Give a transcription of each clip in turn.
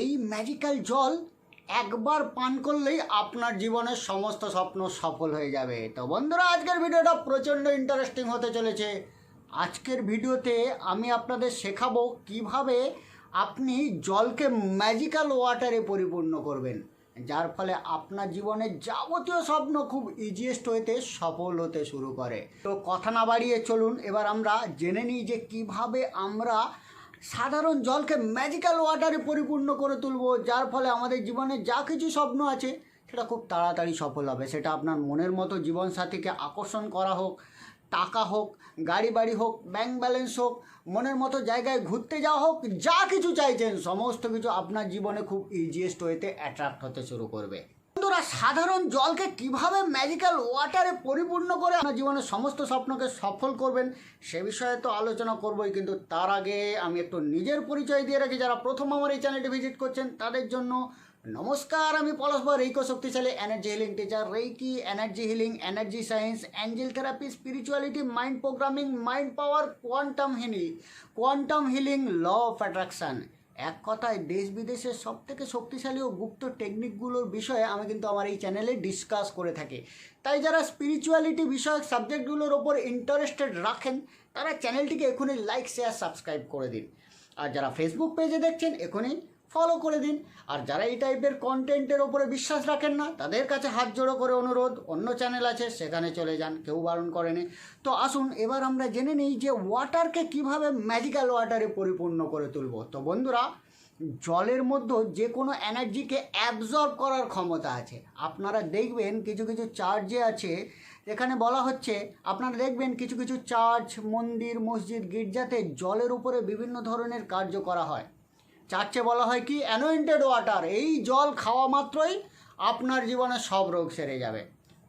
এই ম্যাজিক্যাল জল একবার পান করলেই আপনার জীবনের সমস্ত স্বপ্ন সফল হয়ে যাবে। তো বন্ধুরা, আজকের ভিডিওটা প্রচণ্ড ইন্টারেস্টিং হতে চলেছে। আজকের ভিডিওতে আমি আপনাদের শেখাবো কীভাবে আপনি জলকে ম্যাজিক্যাল ওয়াটারে পরিপূর্ণ করবেন, যার ফলে আপনার জীবনের যাবতীয় স্বপ্ন খুব ইজিয়েস্ট হইতে সফল হতে শুরু করে। তো কথা না বাড়িয়ে চলুন, এবার আমরা জেনে নিই যে কীভাবে আমরা সাধারণ জলকে ম্যাজিক্যাল ওয়াটারে পরিপূর্ণ করে তুলব, যার ফলে আমাদের জীবনে যা কিছু স্বপ্ন আছে, সেটা খুব তাড়াতাড়ি সফল হবে। সেটা আপনার মনের মতো জীবনসাথীকে আকর্ষণ করা হোক, টাকা হোক গাড়ি বাড়ি হোক ব্যাংক ব্যালেন্স হোক, মনের মতো জায়গায় ঘুরতে যাওয়া হোক, যা কিছু চাইছেন, সমস্ত কিছু আপনার জীবনে খুব ইজিয়েস্ট ওয়েতে অ্যাট্রাক্ট হতে শুরু করবে। বন্ধুরা সাধারণ জলকে কীভাবে ম্যাজিক্যাল ওয়াটারে পরিপূর্ণ করে আপনার জীবনের সমস্ত স্বপ্নকে সফল করবেন, সে বিষয়ে তো আলোচনা করবই। কিন্তু তার আগে আমি একটু নিজের পরিচয় দিয়ে রাখি। যারা প্রথম আমার এই চ্যানেলটি ভিজিট করছেন, তাদের জন্য নমস্কার। আমি পলাশবা রেইকো শক্তিশালী energy healing teacher reiki energy healing energy science angel therapy spirituality mind programming mind power quantum healing quantum healing law of attraction এক কথায় দেশ বিদেশের সব থেকে শক্তিশালী ও গুপ্ত টেকনিকগুলোর বিষয়ে আমি কিন্তু আমার এই চ্যানেলে ডিসকাস করে থাকি। তাই যারা স্পিরিচুয়ালিটি বিষয়ক সাবজেক্টগুলোর ওপর ইন্টারেস্টেড রাখেন, তারা চ্যানেলটিকে এখনই লাইক শেয়ার সাবস্ক্রাইব করে দিন। আর যারা ফেসবুক পেজে দেখছেন, এখনই ফলো করে দিন। আর যারা এই টাইপের কন্টেন্টের ওপরে বিশ্বাস রাখেন না, তাদের কাছে হাত জোড়ো করে অনুরোধ, অন্য চ্যানেল আছে, সেখানে চলে যান, কেউ বারণ করেনি। তো আসুন, এবার আমরা জেনে নিই যে ওয়াটারকে কীভাবে ম্যাজিক্যাল ওয়াটারে পরিপূর্ণ করে তুলব। তো বন্ধুরা, জলের মধ্যে যে কোনো এনার্জিকে অ্যাবজর্ব করার ক্ষমতা আছে। আপনারা দেখবেন কিছু কিছু চার্জে আছে এখানে বলা হচ্ছে, আপনারা দেখবেন কিছু কিছু চার্চ মন্দির, মসজিদ, গির্জাতে জলের উপরে বিভিন্ন ধরনের কার্য করা হয়। চার্চে বলা হয় কি অ্যানোয়েন্টেড ওয়াটার এই জল খাওয়া মাত্রই আপনার জীবনে সব রোগ সেরে যাবে।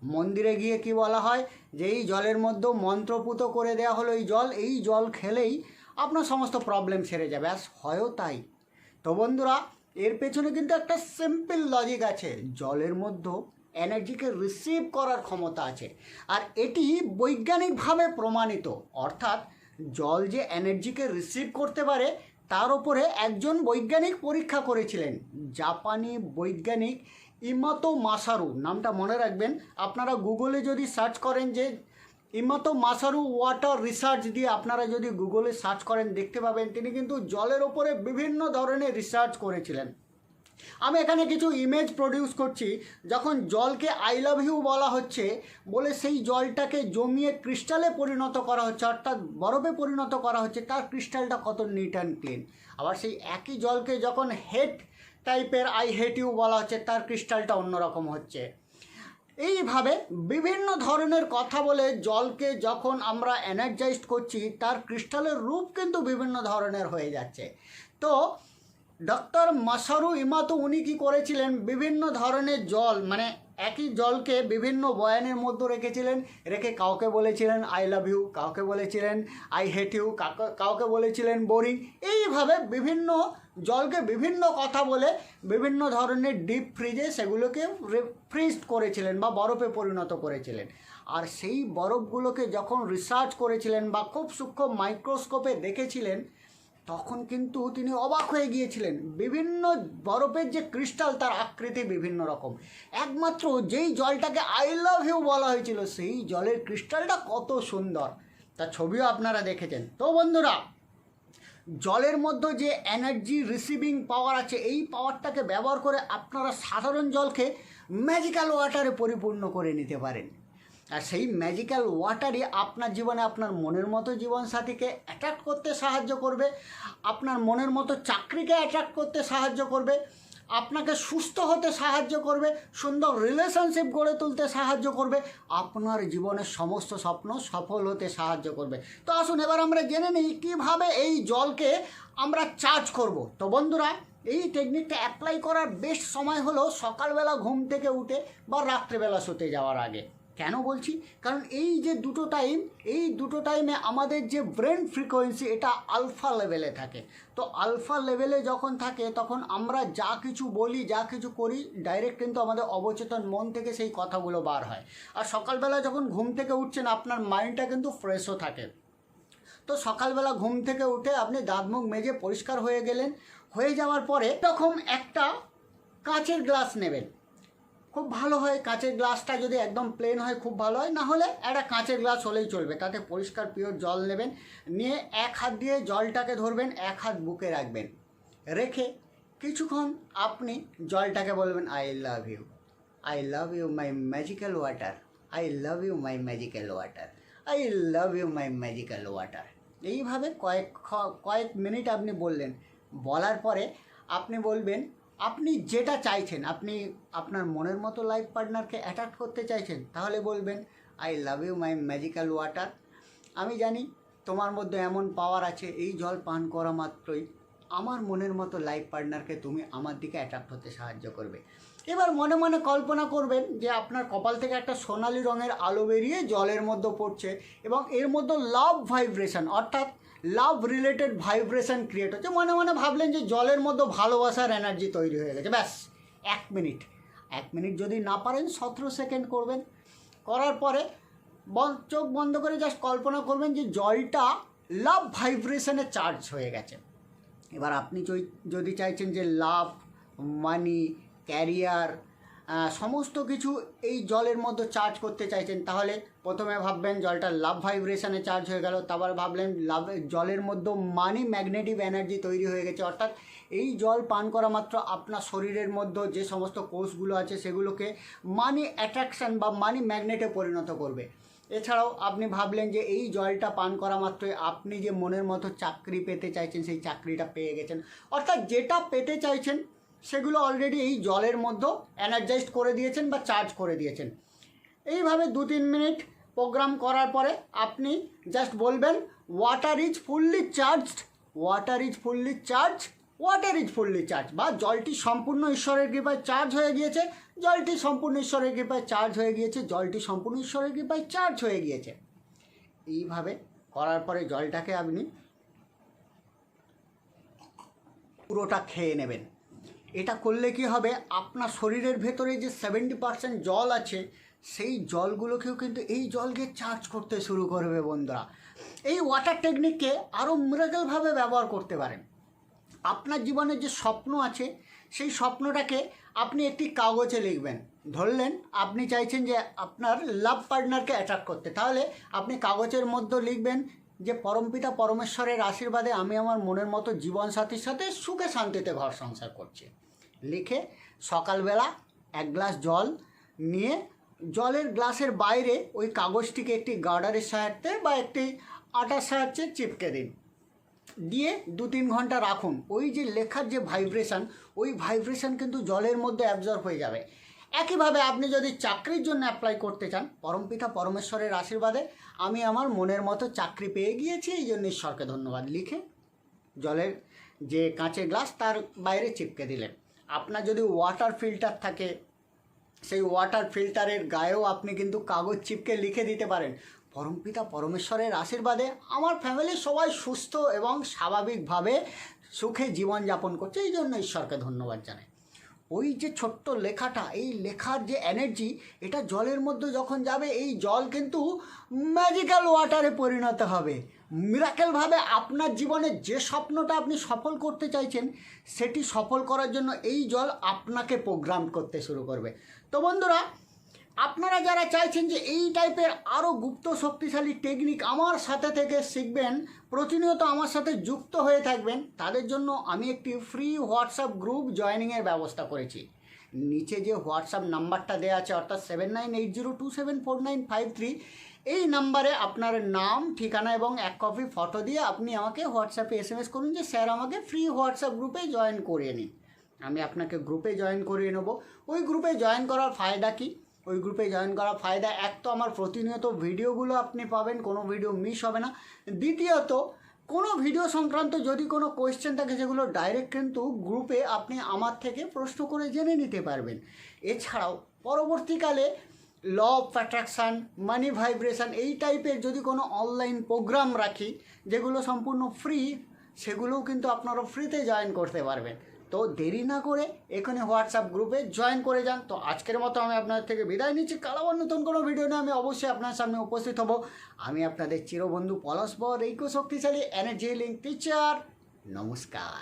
মন্দিরে গিয়ে কি বলা হয়, যে এই জলের মধ্যে মন্ত্রপুত করে দেওয়া হলো এই জল এই জল খেলেই আপনার সমস্ত প্রবলেম সেরে যাবে। আর হয়ও তাই। তো বন্ধুরা, এর পেছনে কিন্তু একটা সিম্পল লজিক আছে। জলের মধ্যে এনার্জিকে রিসিভ করার ক্ষমতা আছে। আর এটি বৈজ্ঞানিকভাবে প্রমাণিত। অর্থাৎ জল যে এনার্জিকে রিসিভ করতে পারে তার ওপরে একজন বৈজ্ঞানিক পরীক্ষা করেছিলেন। জাপানি বৈজ্ঞানিক ইমাতো মাসারু, নামটা মনে রাখবেন। আপনারা গুগলে যদি সার্চ করেন যে ইমাতো মাসারু ওয়াটার রিসার্চ দিয়ে আপনারা যদি গুগলে সার্চ করেন, দেখতে পাবেন। তিনি কিন্তু জলের ওপরে বিভিন্ন ধরনের রিসার্চ করেছিলেন। আমি এখানে কিছু ইমেজ প্রডিউস করছি, যখন জলকে আই লাভ ইউ বলা হচ্ছে, বলে সেই জলটাকে জমিয়ে ক্রিস্টালে পরিণত করা হচ্ছে, অর্থাৎ বরফে পরিণত করা হচ্ছে, তার ক্রিস্টালটা কত নিট অ্যান্ড ক্লিন আবার সেই একই জলকে যখন হেট টাইপের আই হেট ইউ বলা হচ্ছে, তার ক্রিস্টালটা অন্যরকম হচ্ছে। এইভাবে বিভিন্ন ধরনের কথা বলে জলকে যখন আমরা এনার্জাইজড করছি, তার ক্রিস্টালের রূপ কিন্তু বিভিন্ন ধরনের হয়ে যাচ্ছে। তো ডক্টর মাসারু ইমাতো উনি কী করেছিলেন? বিভিন্ন ধরনের জল মানে একই জলকে বিভিন্ন বয়ানের মধ্যে রেখেছিলেন। রেখে কাউকে বলেছিলেন আই লাভ ইউ কাউকে বলেছিলেন আই হেট ইউ কাউকে বলেছিলেন বোরিং এইভাবে বিভিন্ন জলকে বিভিন্ন কথা বলে বিভিন্ন ধরনের ডিপ ফ্রিজে সেগুলোকে ফ্রিজ করেছিলেন বা বরফে পরিণত করেছিলেন। আর সেই বরফগুলোকে যখন রিসার্চ করেছিলেন বা খুব সূক্ষ্ম মাইক্রোস্কোপে দেখেছিলেন তখন কিন্তু তিনি অবাক হয়ে গিয়েছিলেন। বিভিন্ন বরফের যে ক্রিস্টাল, তার আকৃতি বিভিন্ন রকম। একমাত্র যেই জলটাকে আই লাভ ইউ বলা হয়েছিল, সেই জলের ক্রিস্টালটা কত সুন্দর। তার ছবিও আপনারা দেখেছেন। তো বন্ধুরা, জলের মধ্যে যে এনার্জি রিসিভিং পাওয়ার আছে, এই পাওয়ারটাকে ব্যবহার করে আপনারা সাধারণ জলকে ম্যাজিক্যাল ওয়াটারে পরিপূর্ণ করে নিতে পারেন। আর সেই ম্যাজিক্যাল ওয়াটারই আপনার জীবনে আপনার মনের মতো জীবনসাথীকে অ্যাট্রাক্ট করতে সাহায্য করবে, আপনার মনের মতো চাকরিকে অ্যাট্রাক্ট করতে সাহায্য করবে, আপনাকে সুস্থ হতে সাহায্য করবে, সুন্দর রিলেশনশিপ গড়ে তুলতে সাহায্য করবে, আপনার জীবনের সমস্ত স্বপ্ন সফল হতে সাহায্য করবে। তো আসুন এবার আমরা জেনে নিই কীভাবে এই জলকে আমরা চার্জ করব। তো বন্ধুরা, এই টেকনিকটা অ্যাপ্লাই করার বেস্ট সময় হলো সকালবেলা ঘুম থেকে উঠে বা রাত্রেবেলা শুতে যাওয়ার আগে। কেন বলছি? কারণ এই যে দুটো টাইম এই দুটো টাইমে আমাদের যে ব্রেন ফ্রিকোয়েন্সি এটা আলফা লেভেলে থাকে। তো আলফা লেভেলে যখন থাকে, তখন আমরা যা কিছু বলি, যা কিছু করি ডাইরেক্ট কিন্তু আমাদের অবচেতন মন থেকে সেই কথাগুলো বার হয়। আর সকালবেলা যখন ঘুম থেকে উঠছেন, আপনার মাইন্ডটা কিন্তু ফ্রেশও থাকে। তো সকালবেলা ঘুম থেকে উঠে আপনি দাঁত মুখ মেজে পরিষ্কার হয়ে গেলেন। হয়ে যাওয়ার পরে এরকম একটা কাঁচের গ্লাস নেবেন। খুব ভালো হয়, কাঁচের গ্লাসটা যদি একদম প্লেন হয় খুব ভালো হয় না হলে একটা কাঁচের গ্লাস হলেই চলবে। তাতে পরিষ্কার পিওর জল নেবেন, নিয়ে এক হাত দিয়ে জলটাকে ধরবেন, এক হাত বুকে রাখবেন। রেখে কিছুক্ষণ আপনি জলটাকে বলবেন I love you I love you my magical water I love you my magical water I love you my magical water এইভাবে কয়েক কয়েক মিনিট আপনি বললেন। বলার পরে আপনি বলবেন আপনি যেটা চাইছেন, আপনি আপনার মনের মতো লাইফ পার্টনারকে অ্যাট্রাক্ট করতে চাইছেন, তাহলে বলবেন I love you my magical water আমি জানি তোমার মধ্যে এমন পাওয়ার আছে, এই জল পান করা মাত্রই আমার মনের মতো লাইফ পার্টনারকে তুমি আমার দিকে অ্যাট্রাক্ট হতে সাহায্য করবে। এবার মনে মনে কল্পনা করবেন যে আপনার কপাল থেকে একটা সোনালি রঙের আলো বেরিয়ে জলের মধ্যে পড়ছে এবং এর মধ্যে লাভ ভাইব্রেশন অর্থাৎ লাভ রিলেটেড ভাইব্রেশন ক্রিয়েট হচ্ছে। মনে মনে ভাবলেন যে জলের মধ্যে ভালোবাসার এনার্জি তৈরি হয়ে গেছে। ব্যাস, এক মিনিট এক মিনিট যদি না পারেন, সতেরো সেকেন্ড করবেন। করার পরে চোখ বন্ধ করে জাস্ট কল্পনা করবেন যে জলটা লাভ ভাইব্রেশনে চার্জ হয়ে গেছে। এবার আপনি যদি চাইছেন যে লাভ মানি ক্যারিয়ার সমস্ত কিছু এই জলের মধ্যে চার্জ করতে চাইছেন, তাহলে প্রথমে ভাববেন জলটা লাভ ভাইব্রেশনে চার্জ হয়ে গেল, তারপর ভাবলেন লাভ জলের মধ্যে মানি ম্যাগনেটিভ এনার্জি তৈরি হয়ে গেছে, অর্থাৎ এই জল পান করা মাত্র আপনার শরীরের মধ্যে যে সমস্ত কোষগুলো আছে সেগুলোকে মানি অ্যাট্রাকশন বা মানি ম্যাগনেটে পরিণত করবে। এছাড়াও আপনি ভাবলেন যে এই জলটা পান করা মাত্রই আপনি যে মনের মতো চাকরি পেতে চাইছেন, সেই চাকরিটা পেয়ে গেছেন, অর্থাৎ যেটা পেতে চাইছেন সেগুলো অলরেডি এই জলের মধ্যে এনার্জাইজড করে দিয়েছেন বা চার্জ করে দিয়েছেন। এইভাবে দু তিন মিনিট প্রোগ্রাম করার পরে আপনি জাস্ট বলবেন water is fully charged water is fully charge water is fully charge বা জলটি সম্পূর্ণ ঈশ্বরের কৃপায় চার্জ হয়ে গিয়েছে, জলটি সম্পূর্ণ ঈশ্বরের কৃপায় চার্জ হয়ে গিয়েছে, জলটি সম্পূর্ণ ঈশ্বরের কৃপায় চার্জ হয়ে গিয়েছে। এইভাবে করার পরে জলটাকে আপনি পুরোটা খেয়ে নেবেন। এটা করলে কি হবে? আপনার শরীরের ভেতরে যে সেভেন্টি পার্সেন্ট জল আছে, সেই জলগুলোকেও কিন্তু এই জলকে চার্জ করতে শুরু করবে বন্ধুরা। এই ওয়াটার টেকনিককে আরও মিরাকেলভাবে ব্যবহার করতে পারেন। আপনার জীবনে যে স্বপ্ন আছে, সেই স্বপ্নটাকে আপনি একটি কাগজে লিখবেন। ধরলেন, আপনি চাইছেন যে আপনার লাভ পার্টনারকে অ্যাট্রাক্ট করতে। তাহলে আপনি কাগজের মধ্যে লিখবেন যে পরমপিতা পরমেশ্বরের আশীর্বাদে আমি আমার মনের মতো জীবনসাথীর সাথে সুখে শান্তিতে ঘর সংসার করছি। লিখে সকালবেলা এক গ্লাস জল নিয়ে জলের গ্লাসের বাইরে ওই কাগজটিকে একটি গার্ডারের সাহায্যে বা একটি আটার সাহায্যে চিপকে দিন। দিয়ে দু তিন ঘণ্টা রাখুন। ওই যে লেখার যে ভাইব্রেশান ওই ভাইব্রেশান কিন্তু জলের মধ্যে অ্যাবজর্ব হয়ে যাবে। একইভাবে আপনি যদি চাকরির জন্য অ্যাপ্লাই করতে চান পরমপিতা পরমেশ্বরের আশীর্বাদে আমি আমার মনের মতো চাকরি পেয়ে গিয়েছি, এই জন্য ঈশ্বরকে ধন্যবাদ। লিখে জলের যে কাঁচের গ্লাস, তার বাইরে চিপকে দিলেন। আপনার যদি ওয়াটার ফিল্টার থাকে, সেই ওয়াটার ফিল্টারের গায়েও আপনি কিন্তু কাগজ চিপকে লিখে দিতে পারেন। পরমপিতা পরমেশ্বরের আশীর্বাদে আমার ফ্যামিলির সবাই সুস্থ এবং স্বাভাবিকভাবে সুখে জীবনযাপন করছে, এই জন্য ঈশ্বরকে ধন্যবাদ জানাই। ওই যে ছোট্ট লেখাটা, এই লেখার যে এনার্জি এটা জলের মধ্যে যখন যাবে, এই জল কিন্তু ম্যাজিক্যাল ওয়াটারে পরিণত হবে। মিরাকেলভাবে আপনার জীবনে যে স্বপ্নটা আপনি সফল করতে চাইছেন, সেটি সফল করার জন্য এই জল আপনাকে প্রোগ্রাম করতে শুরু করবে। তো বন্ধুরা আপনারা যারা চাইছেন যে এই টাইপের আরও গুপ্ত শক্তিশালী টেকনিক আমার সাথে থেকে শিখবেন, প্রতিনিয়ত আমার সাথে যুক্ত হয়ে থাকবেন, তাদের জন্য আমি একটি ফ্রি হোয়াটসঅ্যাপ গ্রুপ জয়েনিংয়ের ব্যবস্থা করেছি। নিচে যে হোয়াটসঅ্যাপ নাম্বারটা দেওয়া আছে, অর্থাৎ seven nine eight zero two seven four nine five three এই নাম্বারে আপনার নাম, ঠিকানা এবং এক কপি ফটো দিয়ে আপনি আমাকে হোয়াটসঅ্যাপে এস এম এস করুন যে, স্যার, আমাকে ফ্রি হোয়াটসঅ্যাপ গ্রুপে জয়েন করিয়ে নিন। আমি আপনাকে গ্রুপে জয়েন করিয়ে নেব। ওই গ্রুপে জয়েন করার ফায়দা কী? ওই গ্রুপে জয়েন করার ফায়দা। এক তো আমার প্রতিনিয়ত ভিডিওগুলো আপনি পাবেন, কোনো ভিডিও মিস হবে না। দ্বিতীয়ত, কোনো ভিডিও সংক্রান্ত যদি কোনো কোয়েশ্চেন থাকে, সেগুলো ডাইরেক্ট কিন্তু গ্রুপে আপনি আমার থেকে প্রশ্ন করে জেনে নিতে পারবেন। এছাড়াও, পরবর্তীকালে law of attraction money vibration এই টাইপের যদি কোনো অনলাইন প্রোগ্রাম রাখি, যেগুলো সম্পূর্ণ ফ্রি সেগুলোও কিন্তু আপনারা ফ্রিতে জয়েন করতে পারবেন। তো দেরি না করে এখানে হোয়াটসঅ্যাপ গ্রুপে জয়েন করে যান। তো আজকের মতো আমি আপনাদের থেকে বিদায় নিচ্ছি। কারও নতুন কোনো ভিডিও নিয়ে আমি অবশ্যই আপনার সামনে উপস্থিত হব। আমি আপনাদের চিরবন্ধু পলাশ বর শক্তিশালী এনার্জি লিঙ্ক টিচার নমস্কার।